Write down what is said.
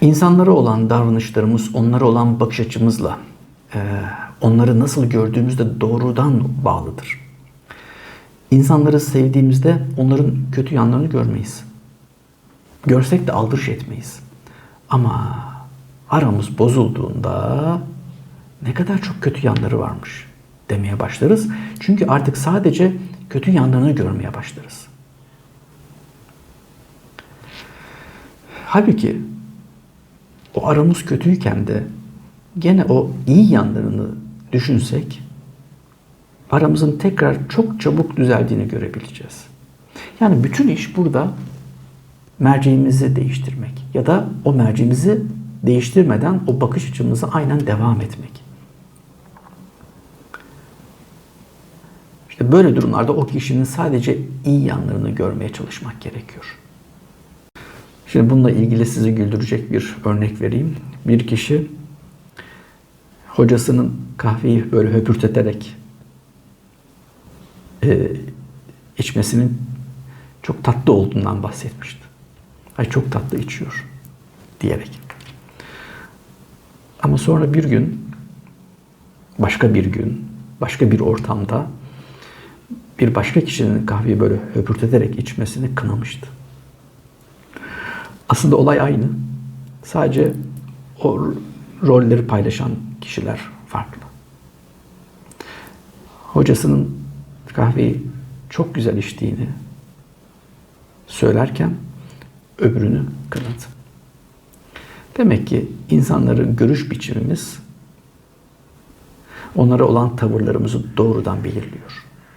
İnsanlara olan davranışlarımız, onlara olan bakış açımızla e, onları nasıl gördüğümüzde doğrudan bağlıdır. İnsanları sevdiğimizde onların kötü yanlarını görmeyiz. Görsek de aldırış etmeyiz. Ama aramız bozulduğunda ne kadar çok kötü yanları varmış demeye başlarız. Çünkü artık sadece kötü yanlarını görmeye başlarız. Halbuki o aramız kötüyken de gene o iyi yanlarını düşünsek aramızın tekrar çok çabuk düzeldiğini görebileceğiz. Yani bütün iş burada merceğimizi değiştirmek ya da o merceğimizi değiştirmeden o bakış açımıza aynen devam etmek. İşte böyle durumlarda o kişinin sadece iyi yanlarını görmeye çalışmak gerekiyor. Şimdi bununla ilgili sizi güldürecek bir örnek vereyim. Bir kişi hocasının kahveyi böyle höpürteterek e, içmesinin çok tatlı olduğundan bahsetmişti. Ay çok tatlı içiyor diyerek. Ama sonra bir gün başka bir gün başka bir ortamda bir başka kişinin kahveyi böyle höpürteterek içmesini kınamıştı. Aslında olay aynı. Sadece o rolleri paylaşan kişiler farklı. Hocasının kahveyi çok güzel içtiğini söylerken öbürünü kınadı. Demek ki insanların görüş biçimimiz onlara olan tavırlarımızı doğrudan belirliyor.